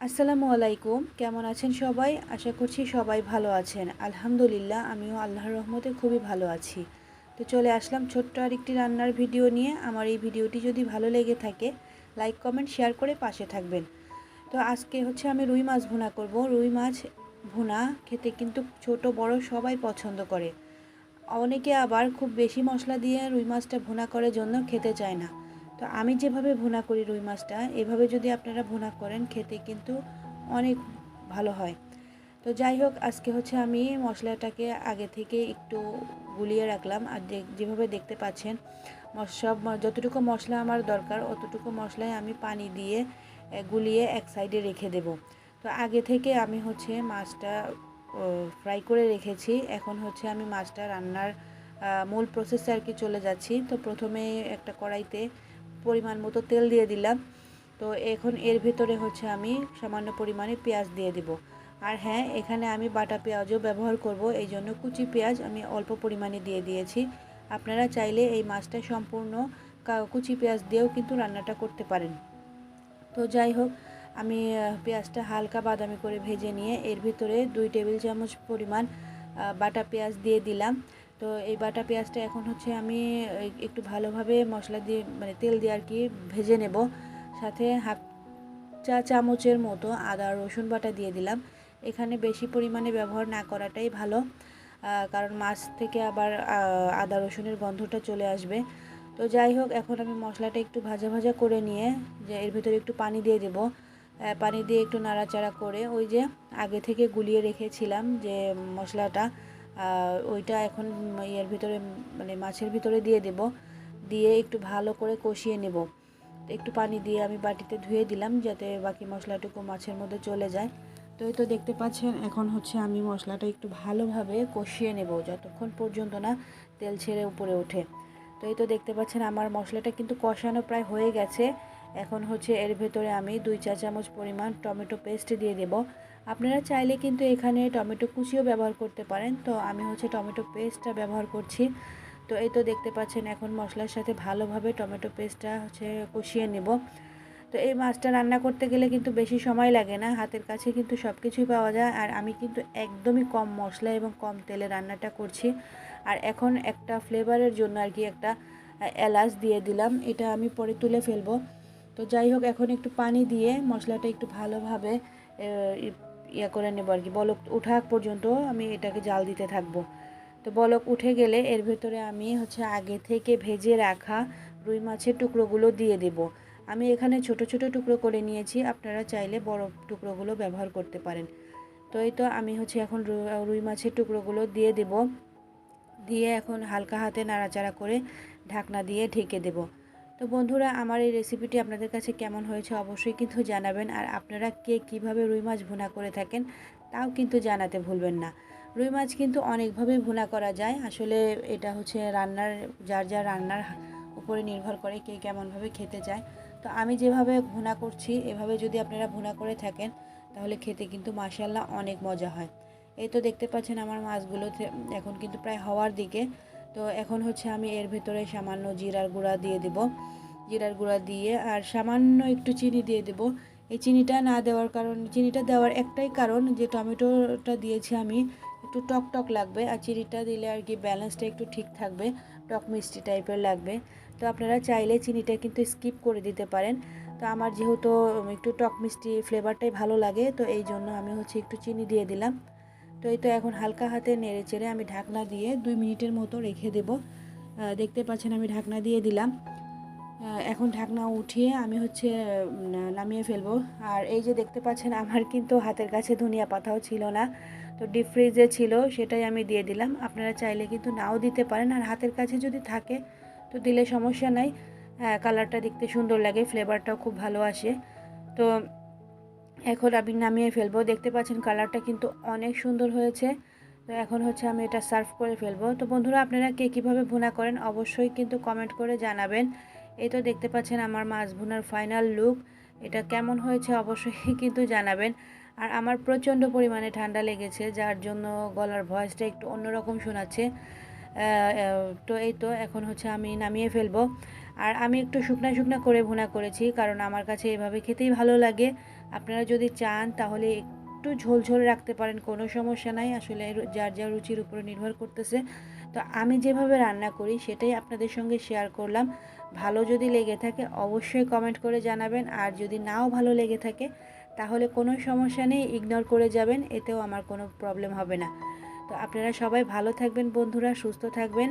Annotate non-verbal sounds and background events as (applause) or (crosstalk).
আসসালামু আলাইকুম। কেমন আছেন সবাই? আশা করছি সবাই ভালো আছেন। আলহামদুলিল্লাহ, আমিও আল্লাহর রহমতে খুবই ভালো আছি। তো চলে আসলাম ছোট্ট আরেকটি রান্নার ভিডিও নিয়ে। আমার এই ভিডিওটি যদি ভালো লেগে থাকে, লাইক, কমেন্ট, শেয়ার করে পাশে থাকবেন। তো আজকে হচ্ছে আমি রুই মাছ ভুনা করব। রুই মাছ ভুনা খেতে কিন্তু ছোট, বড় সবাই পছন্দ করে। অনেকে আবার খুব বেশি মশলা দিয়ে রুই মাছটা ভুনা করার জন্য খেতে চায় না। তো আমি যেভাবে ভুনা করি রুই মাছটা, এভাবে যদি আপনারা ভুনা করেন, খেতে কিন্তু অনেক ভালো হয়। তো যাই হোক, আজকে হচ্ছে আমি মশলাটাকে আগে থেকে একটু গুলিয়ে রাখলাম। আর যেভাবে দেখতে পাচ্ছেন সব যতটুকু মশলা আমার দরকার, অতটুকু মশলায় আমি পানি দিয়ে গুলিয়ে এক সাইডে রেখে দেব। তো আগে থেকে আমি হচ্ছে মাছটা ফ্রাই করে রেখেছি। এখন হচ্ছে আমি মাছটা রান্নার মূল প্রসেসে আর কি চলে যাচ্ছি। তো প্রথমে একটা কড়াইতে পরিমাণ মতো তেল দিয়ে দিলাম। তো এখন এর ভিতরে হচ্ছে আমি সামান্য পরিমাণে পেঁয়াজ দিয়ে দিব। আর হ্যাঁ এখানে আমি বাটা পেঁয়াজও ব্যবহার করব, এই জন্য কুচি পেঁয়াজ আমি অল্প পরিমাণে দিয়ে দিয়েছি। আপনারা চাইলে এই মাছটা সম্পূর্ণ কুচি পেঁয়াজ দিয়েও কিন্তু রান্নাটা করতে পারেন। তো যাই হোক, আমি পেঁয়াজটা হালকা বাদামি করে ভেজে নিয়ে এর ভিতরে দুই টেবিল চামচ পরিমাণ বাটা পেঁয়াজ দিয়ে দিলাম। তো এই বাটা পেঁয়াজটা এখন হচ্ছে আমি একটু ভালোভাবে মশলা দিয়ে মানে তেল দিয়ে আর কি ভেজে নেব। সাথে হাফ চা চামচের মতো আদা, রসুন বাটা দিয়ে দিলাম। এখানে বেশি পরিমাণে ব্যবহার না করাটাই ভালো কারণ মাছ থেকে আবার আদা, রসুনের গন্ধটা চলে আসবে। তো যাই হোক, এখন আমি মশলাটা একটু ভাজা ভাজা করে নিয়ে, যে এর ভিতরে একটু পানি দিয়ে দেব। পানি দিয়ে একটু নাড়াচাড়া করে ওই যে আগে থেকে গুলিয়ে রেখেছিলাম যে মশলাটা ওইটা এখন ইয়ের ভিতরে মানে মাছের ভিতরে দিয়ে দেব। দিয়ে একটু ভালো করে কষিয়ে নেব। একটু পানি দিয়ে আমি বাটিতে ধুয়ে দিলাম যাতে বাকি মশলাটুকু মাছের মধ্যে চলে যায়। তো তো দেখতে পাচ্ছেন, এখন হচ্ছে আমি মশলাটা একটু ভালোভাবে কষিয়ে নেব যতক্ষণ পর্যন্ত না তেল ছেড়ে উপরে ওঠে। তো এই তো দেখতে পাচ্ছেন, আমার মশলাটা কিন্তু কষানো প্রায় হয়ে গেছে। এখন হচ্ছে এর ভেতরে আমি দুই চা চামচ পরিমাণ টমেটো পেস্ট দিয়ে দেব। আপনারা চাইলে কিন্তু এখানে টমেটো কুচিও ব্যবহার করতে পারেন। তো আমি হচ্ছে টমেটো পেস্টটা ব্যবহার করছি। তো এই তো দেখতে পাচ্ছেন এখন মশলার সাথে ভালোভাবে টমেটো পেস্টটা হচ্ছে কষিয়ে নেব। তো এই মাছটা রান্না করতে গেলে কিন্তু বেশি সময় লাগে না। হাতের কাছে কিন্তু সব কিছুই পাওয়া যায়। আর আমি কিন্তু একদমই কম মশলা এবং কম তেলে রান্নাটা করছি। আর এখন একটা ফ্লেভারের জন্য আর কি একটা এলাচ দিয়ে দিলাম। এটা আমি পরে তুলে ফেলব। তো যাই হোক, এখন একটু পানি দিয়ে মশলাটা একটু ভালোভাবে ইয়ে করে নেব আর কি। বলক ওঠা পর্যন্ত আমি এটাকে জাল দিতে থাকব। তো বলক, উঠে গেলে এর ভেতরে আমি হচ্ছে আগে থেকে ভেজে রাখা রুই মাছের টুকরোগুলো দিয়ে দেব। আমি এখানে ছোট ছোট টুকরো করে নিয়েছি, আপনারা চাইলে বড় টুকরোগুলো ব্যবহার করতে পারেন। তো এই তো আমি হচ্ছে এখন রুই মাছের টুকরোগুলো দিয়ে দেব। দিয়ে এখন হালকা হাতে নাড়াচাড়া করে ঢাকনা দিয়ে ঢেকে দেব। তো বন্ধুরা, আমার এই রেসিপিটি আপনাদের কাছে কেমন হয়েছে অবশ্যই কিন্তু জানাবেন। আর আপনারা কে কীভাবে রুই মাছ ভুনা করে থাকেন, তাও কিন্তু জানাতে ভুলবেন না। রুই মাছ কিন্তু অনেকভাবেই ভুনা করা যায়। আসলে এটা হচ্ছে রান্নার, যার যার রান্নার উপরে নির্ভর করে কে কেমনভাবে খেতে চায়। তো আমি যেভাবে ভুনা করছি, এভাবে যদি আপনারা ভুনা করে থাকেন, তাহলে খেতে কিন্তু মাসাল্লাহ অনেক মজা হয়। এই তো দেখতে পাচ্ছেন আমার মাছগুলো এখন কিন্তু প্রায় হওয়ার দিকে। তো এখন হচ্ছে আমি এর ভেতরে সামান্য জিরার গুঁড়া দিয়ে দেব। জিরার গুঁড়া দিয়ে আর সামান্য একটু চিনি দিয়ে দেব। এই চিনিটা না দেওয়ার কারণ, চিনিটা দেওয়ার একটাই কারণ যে টমেটোটা দিয়েছি আমি, একটু টক টক লাগবে আর চিনিটা দিলে আর কি ব্যালেন্সটা একটু ঠিক থাকবে, টক মিষ্টি টাইপের লাগবে। তো আপনারা চাইলে চিনিটা কিন্তু স্কিপ করে দিতে পারেন। তো আমার যেহেতু একটু টক মিষ্টি ফ্লেভারটাই ভালো লাগে, তো এই জন্য আমি হচ্ছে একটু চিনি দিয়ে দিলাম। তো এই তো এখন হালকা হাতে নেড়ে চেড়ে আমি ঢাকনা দিয়ে দুই মিনিটের মতো রেখে দেব। দেখতে পাচ্ছেন আমি ঢাকনা দিয়ে দিলাম। এখন ঢাকনা উঠিয়ে আমি হচ্ছে নামিয়ে ফেলব। আর এই যে দেখতে পাচ্ছেন, আমার কিন্তু হাতের কাছে ধনিয়া পাতাও ছিল না, তো ডিপ ফ্রিজে ছিল, সেটাই আমি দিয়ে দিলাম। আপনারা চাইলে কিন্তু নাও দিতে পারেন। আর হাতের কাছে যদি থাকে, তো দিলে সমস্যা নাই। কালারটা দেখতে সুন্দর লাগে ফ্লেভারটাও খুব ভালো আসে। তো এখন আমি নামিয়ে ফেলব। দেখতে পাচ্ছেন কালারটা কিন্তু অনেক সুন্দর হয়েছে। তো এখন হচ্ছে আমি এটা সার্ভ করে ফেলব। তো বন্ধুরা, আপনারা কে কীভাবে ভুনা করেন অবশ্যই কিন্তু কমেন্ট করে জানাবেন। এই তো দেখতে পাচ্ছেন আমার মাছ ভুনার ফাইনাল লুক। এটা কেমন হয়েছে অবশ্যই (laughs) কিন্তু জানাবেন। আর আমার প্রচণ্ড পরিমাণে ঠান্ডা লেগেছে, যার জন্য গলার ভয়েসটা একটু অন্যরকম শোনাচ্ছে। তো এই তো এখন হচ্ছে আমি নামিয়ে ফেলব। আর আমি একটু শুকনা শুকনা করে ভুনা করেছি, কারণ আমার কাছে এভাবে খেতেই ভালো লাগে। আপনারা যদি চান তাহলে একটু ঝোল ঝোল রাখতে পারেন, কোনো সমস্যা নাই। আসলে যার যার রুচির উপরে নির্ভর করতেছে। তো আমি যেভাবে রান্না করি সেটাই আপনাদের সঙ্গে শেয়ার করলাম। ভালো যদি লেগে থাকে অবশ্যই কমেন্ট করে জানাবেন, আর যদি নাও ভালো লেগে থাকে তাহলে কোনো সমস্যা নেই ইগনোর করে যাবেন, এতেও আমার কোনো প্রবলেম হবে না। তো আপনারা সবাই ভালো থাকবেন বন্ধুরা, সুস্থ থাকবেন।